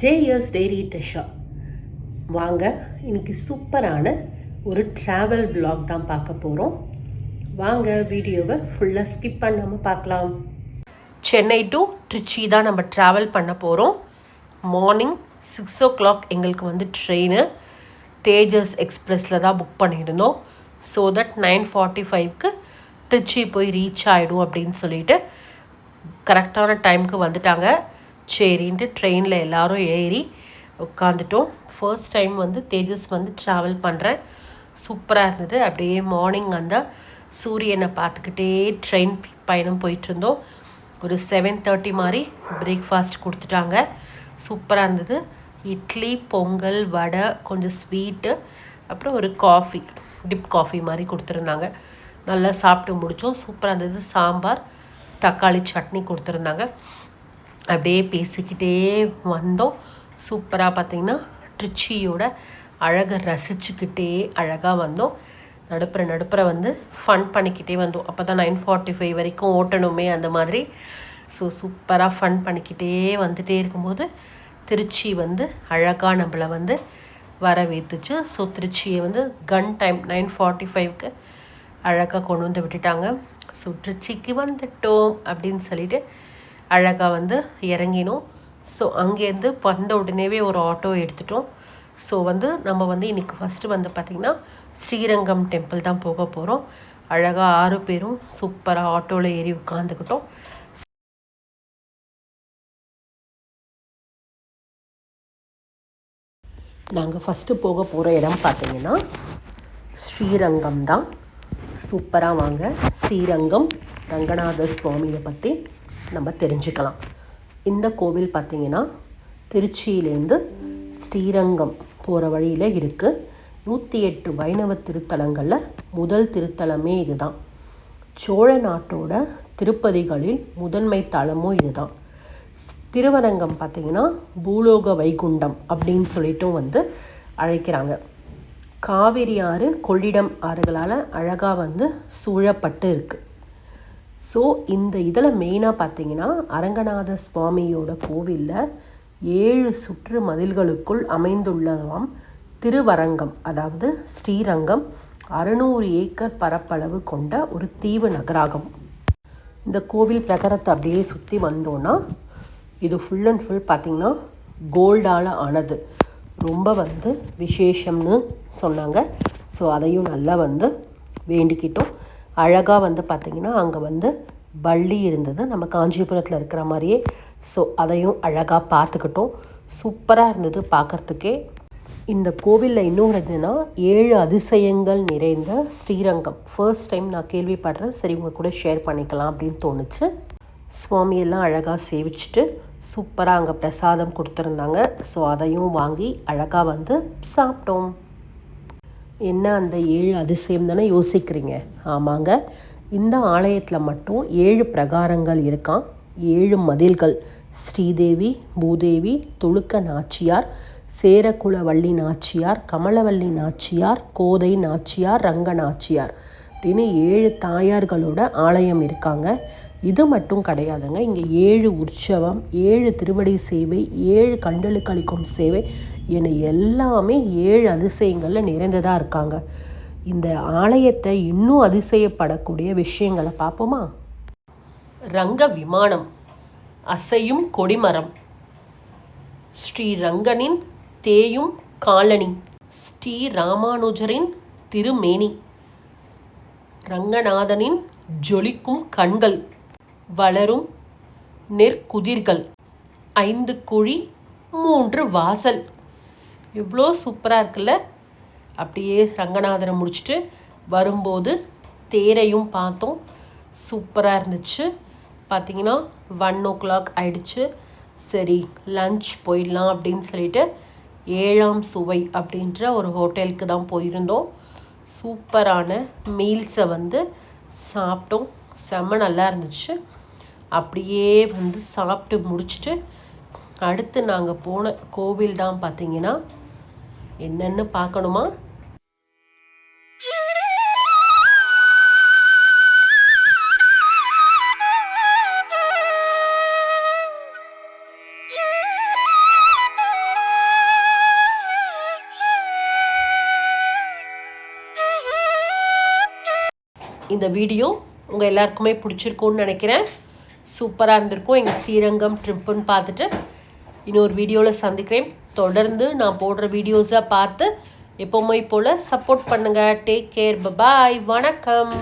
JS dairy ட்ரெஷா வாங்க இன்னைக்கு சூப்பரான ஒரு ட்ராவல் பிளாக் தான் பார்க்க போகிறோம் வாங்க வீடியோவை ஃபுல்லாக ஸ்கிப் பண்ணாமல் பார்க்கலாம். சென்னை டு ட்ரிச்சி தான் நம்ம ட்ராவல் பண்ண போகிறோம் மார்னிங் சிக்ஸ் ஓ கிளாக் எங்களுக்கு வந்து ட்ரெயின் தேஜஸ் எக்ஸ்ப்ரெஸில் தான் புக் பண்ணியிருந்தோம். ஸோ தட் நைன் ஃபார்ட்டி ஃபைவ்க்கு ட்ரிச்சி போய் ரீச் ஆகிடும் அப்படின்னு சொல்லிட்டு கரெக்டான டைமுக்கு வந்துட்டாங்க. சரின்ட்டு ட்ரெயினில் எல்லாரும் ஏறி உட்காந்துட்டோம் ஃபர்ஸ்ட் டைம் வந்து தேஜஸ் வந்து ட்ராவல் பண்ணுறேன் சூப்பராக இருந்தது. அப்படியே மார்னிங் அந்த சூரியனை பார்த்துக்கிட்டே ட்ரெயின் பயணம் போயிட்டு இருந்தோம். ஒரு செவன் தேர்ட்டி மாதிரி பிரேக்ஃபாஸ்ட் கொடுத்துட்டாங்க. சூப்பராக இருந்தது. இட்லி பொங்கல் வடை கொஞ்சம் ஸ்வீட்டு அப்புறம் ஒரு காஃபி டிப் காஃபி மாதிரி கொடுத்துருந்தாங்க. நல்லா சாப்பிட்டு முடித்தோம் சூப்பராக இருந்தது. சாம்பார் தக்காளி சட்னி கொடுத்துருந்தாங்க. அப்படியே பேசிக்கிட்டே வந்தோம். சூப்பராக பார்த்தீங்கன்னா ட்ரிச்சியோட அழகை ரசிச்சுக்கிட்டே அழகாக வந்தோம். நடுப்புற நடுப்புற வந்து ஃபன் பண்ணிக்கிட்டே வந்தோம். அப்போ தான் நைன் ஃபார்ட்டி ஃபைவ் வரைக்கும் ஓட்டணுமே அந்த மாதிரி. ஸோ சூப்பராக ஃபன் பண்ணிக்கிட்டே வந்துகிட்டே இருக்கும்போது திருச்சி வந்து அழகாக நம்மளை வந்து வரவேற்றுச்சு ஸோ திருச்சியை வந்து கன் டைம் நைன் ஃபார்ட்டி ஃபைவ்க்கு அழகாக கொண்டு வந்து விட்டுட்டாங்க. ஸோ திருச்சிக்கு வந்துட்டோம் அப்படின்னு சொல்லிட்டு அழகாக வந்து இறங்கினோம். ஸோ அங்கேருந்து வந்த உடனேவே ஒரு ஆட்டோ எடுத்துட்டோம். ஸோ வந்து நம்ம வந்து இன்றைக்கி ஃபஸ்ட்டு வந்து பார்த்திங்கன்னா ஸ்ரீரங்கம் டெம்பிள் தான் போக போகிறோம் அழகாக ஆறு பேரும் சூப்பராக ஆட்டோவில் ஏறி உட்காந்துக்கிட்டோம் நாங்கள் ஃபஸ்ட்டு போக போகிற இடம் பார்த்தீங்கன்னா ஸ்ரீரங்கம் தான். சூப்பராக வாங்க. ஸ்ரீரங்கம் ரங்கநாத சுவாமியை பற்றி நம்ம தெரிஞ்சுக்கலாம். இந்த கோவில் பார்த்தீங்கன்னா திருச்சியிலேருந்து ஸ்ரீரங்கம் போகிற வழியில் இருக்குது நூற்றி எட்டு வைணவ திருத்தலங்களில் முதல் திருத்தலமே இதுதான். சோழ நாட்டோட திருப்பதிகளில் முதன்மை தலமும் இதுதான். திருவரங்கம் பார்த்திங்கன்னா பூலோக வைகுண்டம் அப்படின்னு சொல்லிட்டும் வந்து அழைக்கிறாங்க. காவிரி ஆறு கொள்ளிடம் ஆறுகளால் அழகாக வந்து சூழப்பட்டு இருக்குது ஸோ இந்த இதில் மெயினாக பார்த்தீங்கன்னா அரங்கநாத சுவாமியோட கோவிலில் ஏழு சுற்று மதில்களுக்குள் அமைந்துள்ளதாம் திருவரங்கம் அதாவது ஸ்ரீரங்கம் அறுநூறு ஏக்கர் பரப்பளவு கொண்ட ஒரு தீவு நகராகும். இந்த கோவில் பிரகரத்தை அப்படியே சுற்றி வந்தோன்னா இது ஃபுல் அண்ட் ஃபுல் பார்த்திங்கன்னா கோல்டால் ஆனது. ரொம்ப வந்து விசேஷம்னு சொன்னாங்க. ஸோ அதையும் நல்லா வந்து வேண்டிக்கிட்டோம். அழகாக வந்து பார்த்திங்கன்னா அங்கே வந்து வள்ளி இருந்தது. நம்ம காஞ்சிபுரத்தில் இருக்கிற மாதிரியே. ஸோ அதையும் அழகாக பார்த்துக்கிட்டோம் சூப்பராக இருந்தது பார்க்குறதுக்கே இந்த கோவிலில் இன்னொரு இதுனா ஏழு அதிசயங்கள் நிறைந்த ஸ்ரீரங்கம். ஃபர்ஸ்ட் டைம் நான் கேள்விப்படுறேன். சரி உங்கள் கூட ஷேர் பண்ணிக்கலாம் அப்படின்னு தோணுச்சு. சுவாமியெல்லாம் அழகாக சேவிச்சுட்டு சூப்பராக அங்கே பிரசாதம் கொடுத்துருந்தாங்க. ஸோ அதையும் வாங்கி அழகாக வந்து சாப்பிட்டோம். என்ன அந்த ஏழு அதிசயம் தானே யோசிக்கிறீங்க? ஆமாங்க. இந்த ஆலயத்தில் மட்டும் ஏழு பிரகாரங்கள் இருக்கான் ஏழு மதில்கள். ஸ்ரீதேவி பூதேவி துளுக்க நாச்சியார் சேரகுலவள்ளி நாச்சியார் கமலவள்ளி நாச்சியார் கோதை நாச்சியார் ரங்க நாச்சியார். அப்படின்னு ஏழு தாயார்களோட ஆலயம் இருக்காங்க. இது மட்டும் கிடையாதுங்க. இங்கே ஏழு உற்சவம் ஏழு திருவடி சேவை ஏழு கண்டலுக்கு அளிக்கும் சேவை என எல்லாமே ஏழு அதிசயங்களில் நிறைந்ததாக இருக்காங்க. இந்த ஆலயத்தை இன்னும் அதிசயப்படக்கூடிய விஷயங்களை பார்ப்போமா? ரங்க விமானம் அசையும் கொடிமரம் ஸ்ரீ ரங்கனின் தேயும் காலனி ஸ்ரீ ராமானுஜரின் திருமேனி. ரங்கநாதனின் ஜொலிக்கும் கண்கள் வளரும் நெற்குதிர்கள் ஐந்து குழி மூன்று வாசல். இவ்வளோ சூப்பராக இருக்குல்ல? அப்படியே ரங்கநாதனை முடிச்சுட்டு வரும்போது தேரையும் பார்த்தோம். சூப்பராக இருந்துச்சு. பார்த்தீங்கன்னா ஒன் ஓ கிளாக் ஆயிடுச்சு. சரி லஞ்ச் போயிடலாம் அப்படின்னு சொல்லிட்டு ஏழாம் சுவை அப்படின்ற ஒரு ஹோட்டலுக்கு தான் போயிருந்தோம். சூப்பரான மீல்ஸை வந்து சாப்பிட்டோம். செம்ம நல்லா இருந்துச்சு. அப்படியே வந்து சாப்பிட்டு முடிச்சுட்டு அடுத்து நாங்கள் போன கோவில் தான் பார்த்தீங்கன்னா என்னென்னு பார்க்கணுமா? இந்த வீடியோ உங்கள் எல்லாருக்குமே பிடிச்சிருக்கும்னு நினைக்கிறேன். சூப்பராக இருந்திருக்கும். எங்கள் ஸ்ரீரங்கம் ட்ரிப்புன்னு பார்த்துட்டு இன்னொரு வீடியோவில் சந்திக்கிறேன். தொடர்ந்து நான் போடுற வீடியோஸை பார்த்து எப்போவுமே போல் சப்போர்ட் பண்ணுங்கள் டேக் கேர் பபாய் வணக்கம்.